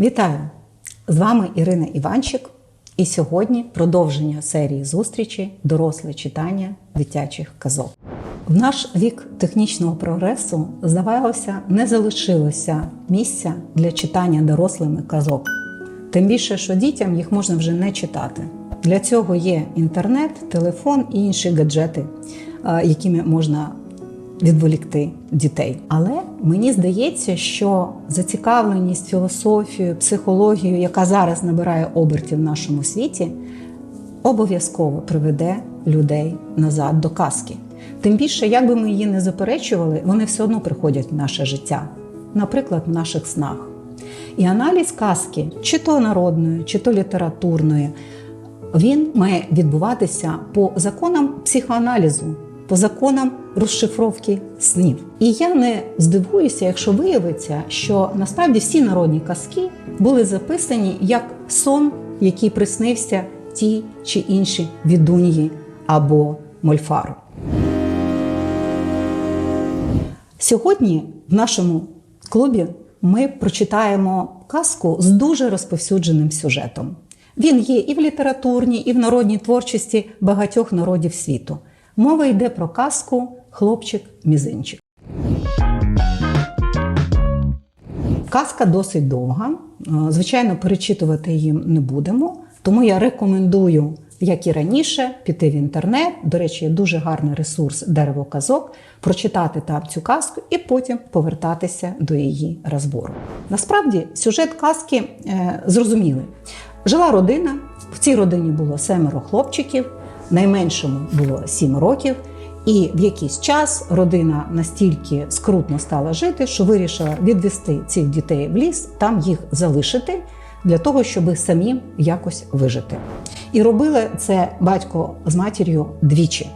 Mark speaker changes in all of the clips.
Speaker 1: Вітаю! З вами Ірина Іванчик. І сьогодні продовження серії зустрічі Доросле читання дитячих казок. В наш вік технічного прогресу, здавалося, не залишилося місця для читання дорослими казок. Тим більше, що дітям їх можна вже не читати. Для цього є інтернет, телефон і інші гаджети, якими можна відволікти дітей. Але мені здається, що зацікавленість філософією, психологією, яка зараз набирає обертів в нашому світі, обов'язково приведе людей назад до казки. Тим більше, як би ми її не заперечували, вони все одно приходять в наше життя, наприклад, в наших снах. І аналіз казки, чи то народної, чи то літературної, він має відбуватися по законам психоаналізу, по законам розшифровки снів. І я не здивуюся, якщо виявиться, що насправді всі народні казки були записані як сон, який приснився тій чи іншій відуньї або мольфару. Сьогодні в нашому клубі ми прочитаємо казку з дуже розповсюдженим сюжетом. Він є і в літературній, і в народній творчості багатьох народів світу. Мова йде про казку Хлопчик-мізинчик. Казка досить довга. Звичайно, перечитувати її не будемо, тому я рекомендую, як і раніше, піти в інтернет. До речі, є дуже гарний ресурс дерево казок, прочитати там цю казку і потім повертатися до її розбору. Насправді, сюжет казки е, зрозумілий. Жила родина, в цій родині було семеро хлопчиків, найменшому було сім років. І в якийсь час родина настільки скрутно стала жити, що вирішила відвести цих дітей в ліс, там їх залишити для того, щоб самим якось вижити. І робили це батько з матір'ю двічі.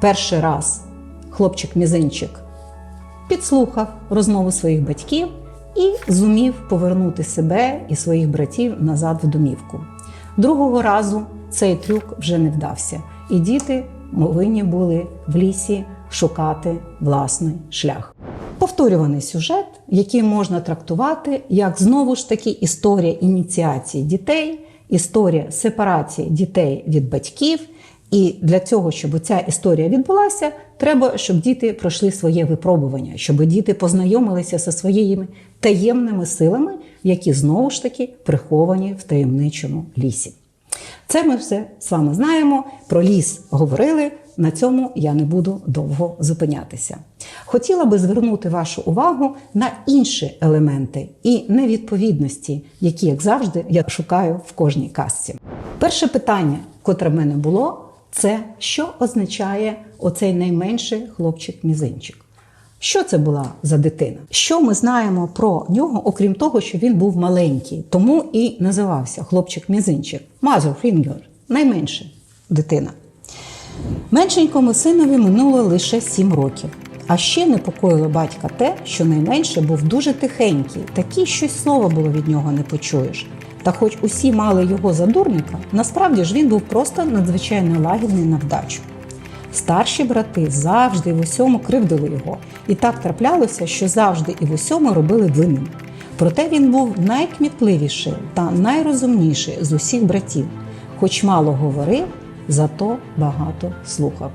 Speaker 1: Перший раз хлопчик-мізинчик підслухав розмову своїх батьків і зумів повернути себе і своїх братів назад в домівку. Другого разу цей трюк вже не вдався, і діти повинні були в лісі шукати власний шлях. Повторюваний сюжет, який можна трактувати як знову ж таки історія ініціації дітей, історія сепарації дітей від батьків. І для цього, щоб ця історія відбулася, треба, щоб діти пройшли своє випробування, щоб діти познайомилися зі своїми таємними силами, які знову ж таки приховані в таємничому лісі. Це ми все з вами знаємо. Про ліс говорили. На цьому я не буду довго зупинятися. Хотіла би звернути вашу увагу на інші елементи і невідповідності, які, як завжди, я шукаю в кожній казці. Перше питання, котре в мене було, це що означає оцей найменший хлопчик-мізинчик. Що це була за дитина? Що ми знаємо про нього, окрім того, що він був маленький, тому і називався хлопчик-мізинчик. Mother finger – найменша дитина. Меншенькому синові минуло лише сім років. А ще непокоїло батька те, що найменше був дуже тихенький, такий щось слова було від нього не почуєш. Та хоч усі мали його за дурника, насправді ж він був просто надзвичайно лагідний на вдачу. Старші брати завжди і в усьому кривдили його, і так траплялося, що завжди і в усьому робили винним. Проте він був найкмітливіший та найрозумніший з усіх братів, хоч мало говорив, зато багато слухав.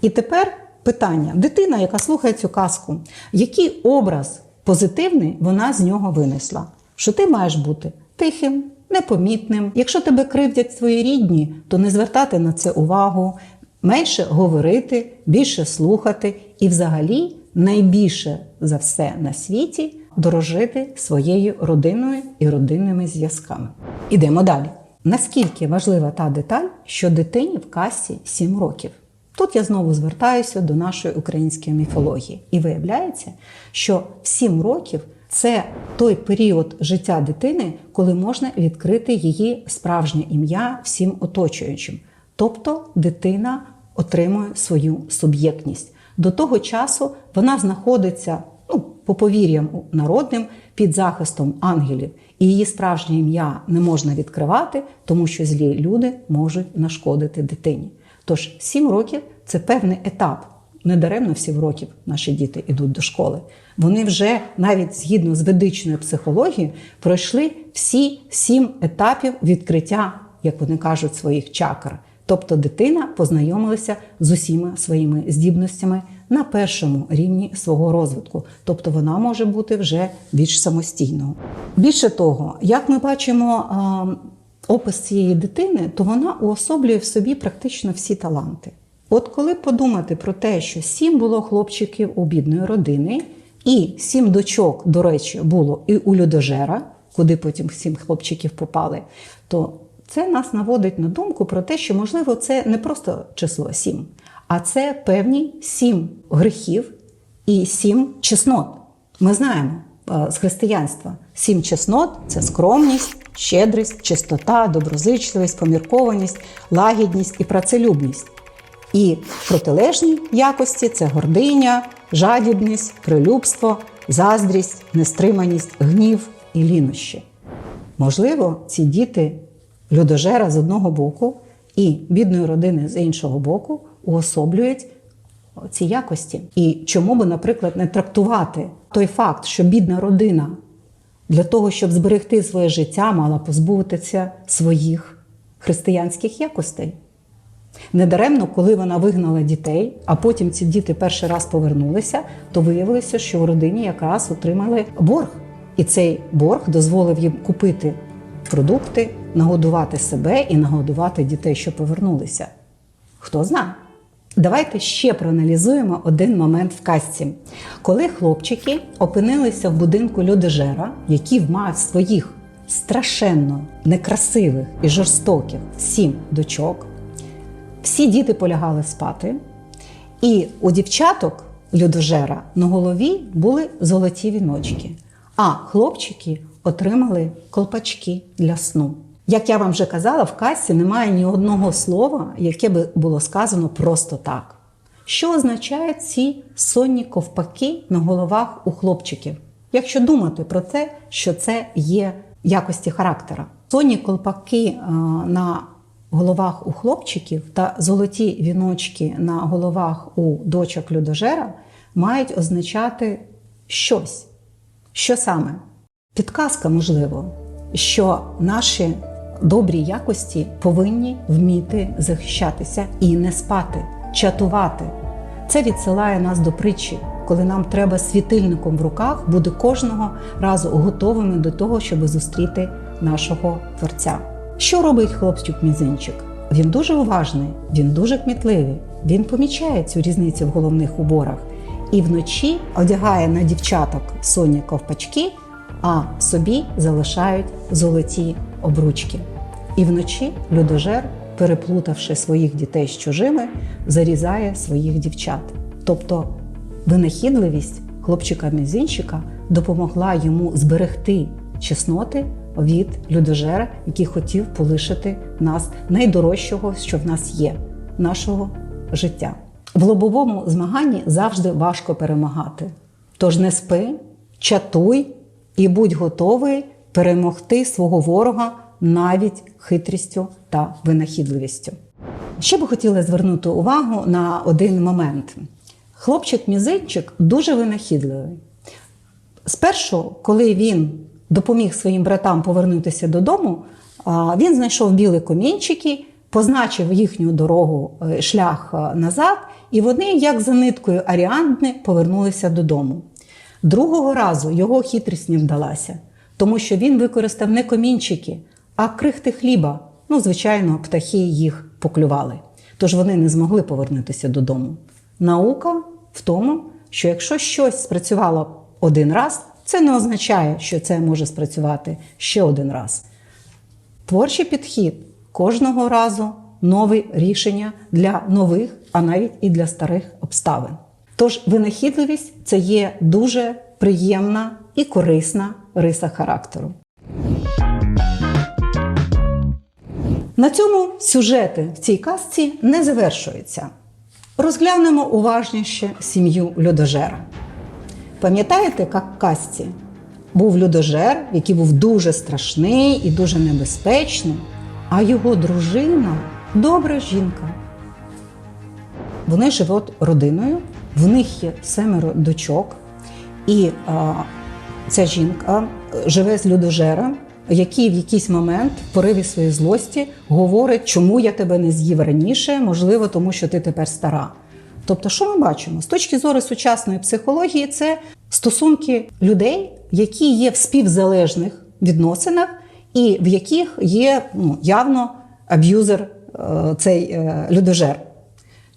Speaker 1: І тепер питання: дитина, яка слухає цю казку, який образ позитивний вона з нього винесла? Що ти маєш бути тихим, непомітним. Якщо тебе кривдять твої рідні, то не звертати на це увагу, менше говорити, більше слухати і, взагалі, найбільше за все на світі дорожити своєю родиною і родинними зв'язками. Ідемо далі. Наскільки важлива та деталь, що дитині в касі 7 років? Тут я знову звертаюся до нашої української міфології. І виявляється, що в 7 років це той період життя дитини, коли можна відкрити її справжнє ім'я всім оточуючим. Тобто дитина отримує свою суб'єктність. До того часу вона знаходиться, ну, по повір'ям народним, під захистом ангелів, і її справжнє ім'я не можна відкривати, тому що злі люди можуть нашкодити дитині. Тож 7 років це певний етап недаремно в років наші діти йдуть до школи. Вони вже навіть згідно з ведичною психологією пройшли всі сім етапів відкриття, як вони кажуть, своїх чакр. Тобто дитина познайомилася з усіма своїми здібностями на першому рівні свого розвитку, тобто вона може бути вже більш самостійною. Більше того, як ми бачимо опис цієї дитини, то вона уособлює в собі практично всі таланти. От коли подумати про те, що сім було хлопчиків у бідної родини, і сім дочок, до речі, було і у людожера, куди потім сім хлопчиків попали, то це нас наводить на думку про те, що можливо це не просто число сім, а це певні сім гріхів і сім чеснот. Ми знаємо е, з християнства сім чеснот це скромність, щедрість, чистота, доброзичливість, поміркованість, лагідність і працелюбність. І протилежні якості це гординя, жадібність, прилюбство, заздрість, нестриманість, гнів і лінощі. Можливо, ці діти людожера з одного боку і бідної родини з іншого боку уособлюють ці якості. І чому би, наприклад, не трактувати той факт, що бідна родина для того, щоб зберегти своє життя, мала позбутися своїх християнських якостей. Недаремно, коли вона вигнала дітей, а потім ці діти перший раз повернулися, то виявилося, що у родині якраз отримали борг. І цей борг дозволив їм купити продукти, нагодувати себе і нагодувати дітей, що повернулися. Хто знає? Давайте ще проаналізуємо один момент в казці. Коли хлопчики опинилися в будинку людожера, який мав своїх страшенно некрасивих і жорстоких сім дочок, всі діти полягали спати, і у дівчаток людожера на голові були золоті віночки, а хлопчики отримали колпачки для сну. Як я вам вже казала, в касі немає ні одного слова, яке би було сказано просто так. Що означають ці сонні ковпаки на головах у хлопчиків? Якщо думати про те, що це є якості характера. Сонні колпаки на головах у хлопчиків та золоті віночки на головах у дочок людожера мають означати щось. Що саме? Підказка, можливо, що наші добрі якості повинні вміти захищатися і не спати, чатувати. Це відсилає нас до притчі, коли нам треба світильником в руках бути кожного разу готовими до того, щоб зустріти нашого творця. Що робить хлопчик-мізинчик? Він дуже уважний, він дуже кмітливий, він помічає цю різницю в головних уборах і вночі одягає на дівчаток сонні ковпачки, а собі залишають золоті обручки. І вночі людожер, переплутавши своїх дітей з чужими, зарізає своїх дівчат. Тобто винахідливість хлопчика-мізинчика допомогла йому зберегти чесноти від людожера, який хотів полишити нас найдорожчого, що в нас є нашого життя. В лобовому змаганні завжди важко перемагати. Тож не спи, чатуй і будь готовий перемогти свого ворога навіть хитрістю та винахідливістю. Ще би хотіла звернути увагу на один момент. Хлопчик-мізинчик дуже винахідливий. Спершу, коли він допоміг своїм братам повернутися додому, він знайшов білі комінчики, позначив їхню дорогу, е, шлях е, назад, і вони, як за ниткою Аріандни, повернулися додому. Другого разу його хитрість не вдалася, тому що він використав не комінчики, а крихти хліба. Ну, звичайно, птахи їх поклювали. Тож вони не змогли повернутися додому. Наука в тому, що якщо щось спрацювало один раз, це не означає, що це може спрацювати ще один раз. Творчий підхід кожного разу нові рішення для нових, а навіть і для старих обставин. Тож винахідливість це є дуже приємна і корисна риса характеру. На цьому сюжети в цій казці не завершуються. Розглянемо уважніше сім'ю людожера. Пам'ятаєте, як в казці був людожер, який був дуже страшний і дуже небезпечний, а його дружина добра жінка. Вони живуть родиною в них є семеро дочок, і а, ця жінка е, живе з людожером, який в якийсь момент в пориві своєї злості говорить, чому я тебе не з'їв раніше, можливо, тому що ти тепер стара. Тобто, що ми бачимо? З точки зору сучасної психології, це стосунки людей, які є в співзалежних відносинах, і в яких є ну, явно аб'юзер е, цей е, людожер.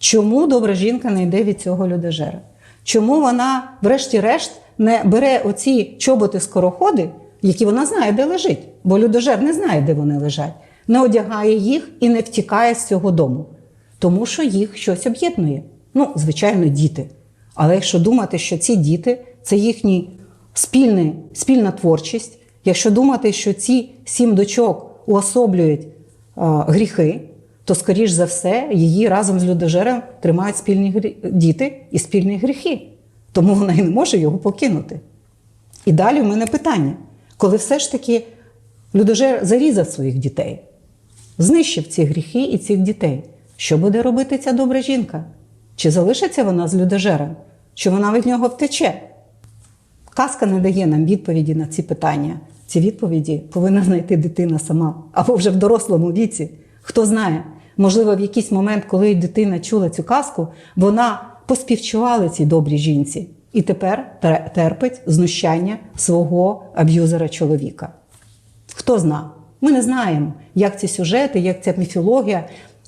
Speaker 1: Чому добра жінка не йде від цього людожера? Чому вона, врешті-решт, не бере оці чоботи скороходи, які вона знає, де лежить, бо людожер не знає, де вони лежать, не одягає їх і не втікає з цього дому, тому що їх щось об'єднує. Ну, звичайно, діти. Але якщо думати, що ці діти це їхній спільний, спільна творчість, якщо думати, що ці сім дочок уособлюють а, гріхи, то, скоріш за все, її разом з людожером тримають спільні діти і спільні гріхи. Тому вона і не може його покинути. І далі в мене питання: коли все ж таки людожер зарізав своїх дітей, знищив ці гріхи і цих дітей, що буде робити ця добра жінка? Чи залишиться вона з людожером? Чи вона від нього втече? Казка не дає нам відповіді на ці питання. Ці відповіді повинна знайти дитина сама або вже в дорослому віці. Хто знає, можливо, в якийсь момент, коли дитина чула цю казку, вона поспівчувала цій добрій жінці і тепер терпить знущання свого аб'юзера чоловіка. Хто зна? Ми не знаємо, як ці сюжети, як ця міфологія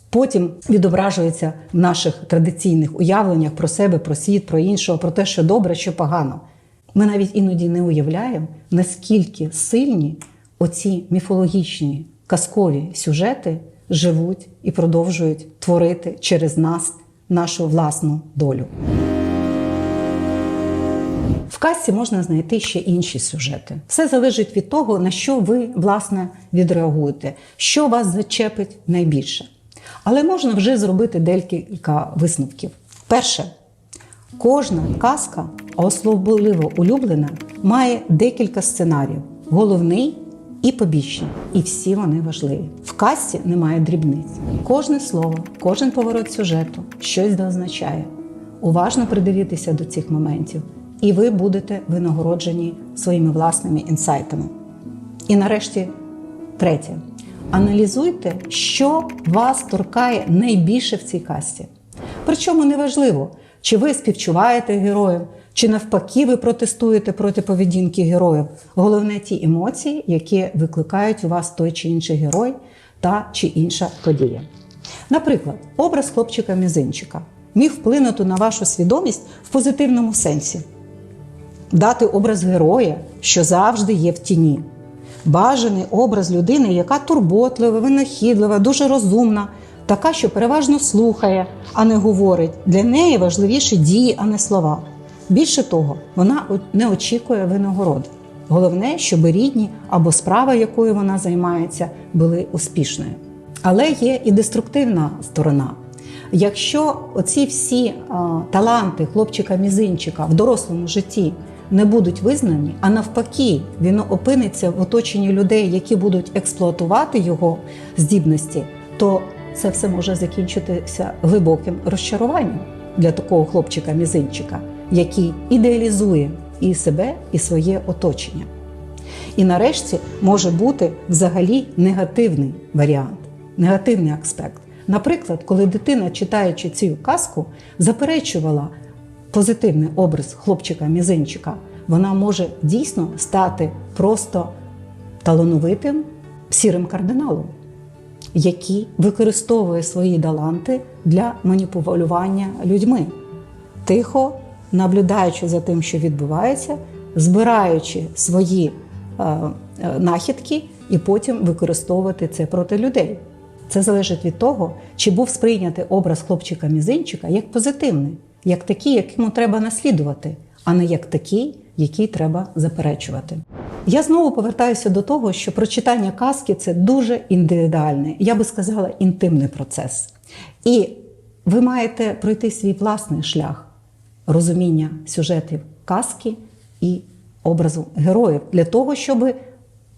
Speaker 1: потім відображується в наших традиційних уявленнях про себе, про світ, про іншого, про те, що добре, що погано. Ми навіть іноді не уявляємо, наскільки сильні оці міфологічні казкові сюжети живуть і продовжують творити через нас нашу власну долю. В казці можна знайти ще інші сюжети. Все залежить від того, на що ви, власне, відреагуєте, що вас зачепить найбільше. Але можна вже зробити декілька висновків. Перше, кожна казка, особливо улюблена, має декілька сценаріїв: головний і побічний. І всі вони важливі. В казці немає дрібниць. Кожне слово, кожен поворот сюжету щось означає. Уважно придивітися до цих моментів, і ви будете винагороджені своїми власними інсайтами. І нарешті, третє. Аналізуйте, що вас торкає найбільше в цій касті. Причому неважливо, чи ви співчуваєте героям, чи навпаки ви протестуєте проти поведінки героїв. Головне ті емоції, які викликають у вас той чи інший герой та чи інша подія. Наприклад, образ хлопчика-мізинчика міг вплинути на вашу свідомість в позитивному сенсі, дати образ героя, що завжди є в тіні бажаний образ людини, яка турботлива, винахідлива, дуже розумна, така, що переважно слухає, а не говорить. Для неї важливіші дії, а не слова. Більше того, вона не очікує винагороди. Головне, щоб рідні або справа, якою вона займається, були успішною. Але є і деструктивна сторона. Якщо оці всі а, таланти хлопчика-мізинчика в дорослому житті не будуть визнані, а навпаки, він опиниться в оточенні людей, які будуть експлуатувати його здібності, то це все може закінчитися глибоким розчаруванням для такого хлопчика-мізинчика, який ідеалізує і себе, і своє оточення. І нарешті може бути взагалі негативний варіант, негативний аспект. Наприклад, коли дитина, читаючи цю казку, заперечувала позитивний образ хлопчика-мізинчика, вона може дійсно стати просто талановитим сірим кардиналом, який використовує свої таланти для маніпулювання людьми, тихо наблюдаючи за тим, що відбувається, збираючи свої е, е, нахідки і потім використовувати це проти людей. Це залежить від того, чи був сприйнятий образ хлопчика-мізинчика як позитивний як такий, якому треба наслідувати, а не як такий, який треба заперечувати. Я знову повертаюся до того, що прочитання казки це дуже індивідуальний, я би сказала, інтимний процес. І ви маєте пройти свій власний шлях розуміння сюжетів казки і образу героїв для того, щоб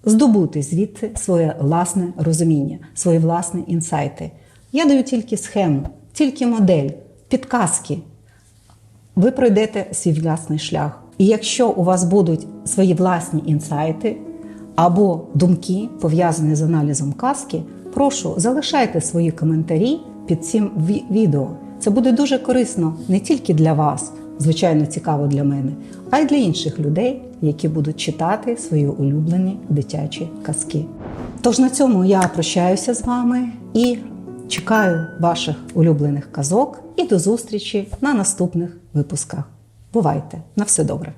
Speaker 1: здобути звідти своє власне розуміння, свої власні інсайти. Я даю тільки схему, тільки модель, підказки ви пройдете свій власний шлях. І якщо у вас будуть свої власні інсайти або думки, пов'язані з аналізом казки, прошу залишайте свої коментарі під цим відео. Це буде дуже корисно не тільки для вас, звичайно, цікаво для мене, а й для інших людей, які будуть читати свої улюблені дитячі казки. Тож на цьому я прощаюся з вами і чекаю ваших улюблених казок і до зустрічі на наступних випусках. Бувайте! На все добре!